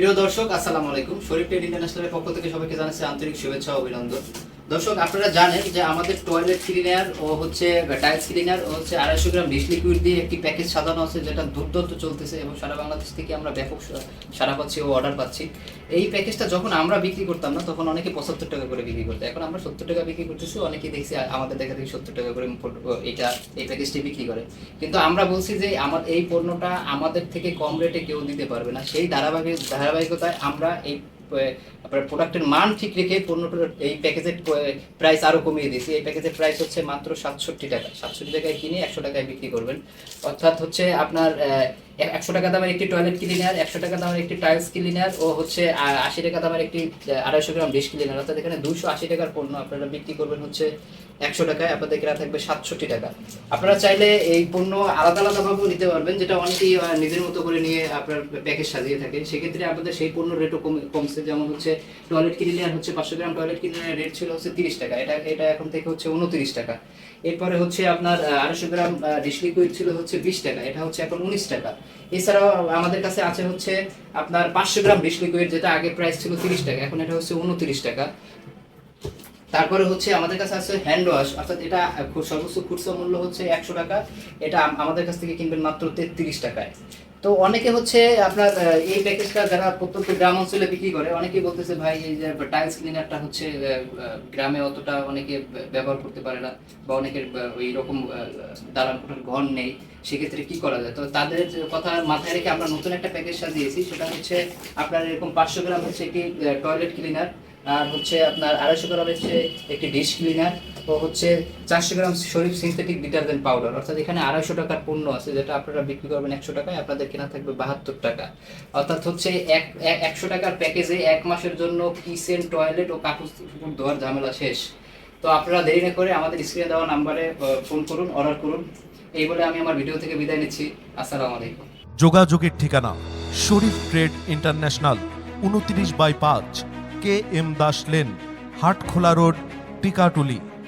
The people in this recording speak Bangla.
প্রিয় দর্শক আসসালামু আলাইকুম। শরীফ ট্রেড ইন্টারন্যাশনালের পক্ষ থেকে সবাইকে জানাচ্ছি আন্তরিক শুভেচ্ছা অভিনন্দন। দর্শক, আপনারা জানেন যে আমাদের টয়লেট ক্লিনার ও হচ্ছে টাইলস ক্লিনার ও হচ্ছে আড়াইশো গ্রাম ডিশ লিকুইড দিয়ে একটি প্যাকেজ সাজানো আছে যেটা দুর্দান্ত চলতেছে এবং সারা বাংলাদেশ থেকে আমরা ব্যাপক সারা পাচ্ছি ও অর্ডার পাচ্ছি। এই প্যাকেজটা যখন আমরা বিক্রি করতাম না, তখন অনেকে পঁচাত্তর টাকা করে বিক্রি করতো। এখন আমরা সত্তর টাকা বিক্রি করতেছি অনেকে দেখছি আমাদের দেখা দেখি সত্তর টাকা করে এটা, এই প্যাকেজটি বিক্রি করে। কিন্তু আমরা বলছি যে আমার এই পণ্যটা আমাদের থেকে কম রেটে কেউ দিতে পারবে না। সেই ধারাবাহিক, ধারাবাহিকতায় আমরা এই আপনার প্রোডাক্টের মান ঠিক রেখে পণ্যটার এই প্যাকেজের প্রাইস আরও কমিয়ে দিয়েছি। এই প্যাকেজের প্রাইস হচ্ছে মাত্র সাতষট্টি টাকা। সাতষট্টি টাকায় কিনে একশো টাকায় বিক্রি করবেন। অর্থাৎ হচ্ছে আপনার একশো টাকা দামের একটি টয়লেট ক্লিনার একশো টাকা দামের একটি টাইলস ক্লিনার ও হচ্ছে আশি টাকা দামের একটি আড়াইশো গ্রাম ডিশ ক্লিনার অর্থাৎ এখানে দুশো আশি টাকার পণ্য আপনারা বিক্রি করবেন হচ্ছে একশো টাকায়। আপনাদের কেনা থাকবে সাতষট্টি টাকা। আপনারা চাইলে এই পণ্য আলাদা আলাদা ভাবেও নিতে পারবেন, যেটা অনেকেই নিজের মতো করে নিয়ে আপনার প্যাকেজ সাজিয়ে থাকে। সেক্ষেত্রে আপনাদের সেই পণ্য রেটও কমছে। যেমন হচ্ছে টয়লেট ক্লিনার হচ্ছে পাঁচশো গ্রাম টয়লেট ক্লিনারের রেট ছিল হচ্ছে তিরিশ টাকা। এটা এটা এখন থেকে হচ্ছে উনত্রিশ টাকা। এরপরে হচ্ছে আপনার আড়াইশো গ্রাম ডিশ লিকুইড ছিল হচ্ছে বিশ টাকা। এটা হচ্ছে এখন উনিশ টাকা। এছাড়াও আমাদের কাছে আছে হচ্ছে আপনার পাঁচশো গ্রাম বিশ লিকুইড যেটা আগে প্রাইস ছিল তিরিশ টাকা, এখন এটা হচ্ছে উনত্রিশ টাকা। তারপরে হচ্ছে আমাদের কাছে আছে হ্যান্ড ওয়াশ অর্থাৎ এটা সর্বোচ্চ খুচরা মূল্য হচ্ছে একশো টাকা, এটা আমাদের কাছ থেকে কিনবেন মাত্র তেত্রিশ টাকায়। তো অনেকে হচ্ছে আপনার এই প্যাকেজটা যারা প্রত্যন্ত গ্রাম অঞ্চলে বিক্রি করে, অনেকেই বলতেছে, ভাই, এই যে টাইলস ক্লিনারটা হচ্ছে গ্রামে অতটা অনেকে ব্যবহার করতে পারে না বা অনেকের ওই রকম দালান কোঠার ঘর নেই, সেক্ষেত্রে কি করা যায়? তো তাদের কথা মাথায় রেখে আমরা নতুন একটা প্যাকেজ সাজিয়েছি সেটা হচ্ছে আপনার এরকম পাঁচশো গ্রাম হচ্ছে একটি টয়লেট ক্লিনার আর হচ্ছে আপনার আড়াইশো গ্রাম হচ্ছে একটি ডিশ ক্লিনার হচ্ছে চারশো gram Sharif synthetic detergent powder অর্থাৎ এখানে আড়াইশো টাকার পণ্য আছে, যেটা আপনারা বিক্রি করবেন একশো টাকায়, আপনাদের কেনা থাকবে বাহাত্তর টাকা। অর্থাৎ হচ্ছে এক, এক- একশো টাকার প্যাকেজে এক মাসের জন্য কিচেন টয়লেট ও কাপড় ধোয়ার ঝামেলা শেষ। তো আপনারা দেরি না করে আমাদের স্ক্রিনে দেওয়া নাম্বারে ফোন করুন অর্ডার করুন। এই বলে আমি আমার ভিডিও থেকে বিদায় নিচ্ছি। আসসালামু আলাইকুম। যোগাযোগের ঠিকানা, শরীফ ট্রেড ইন্টারন্যাশনাল, উনত্রিশ বাই পাঁচ, K M Das lane, Hatkhola road, Tikatuli.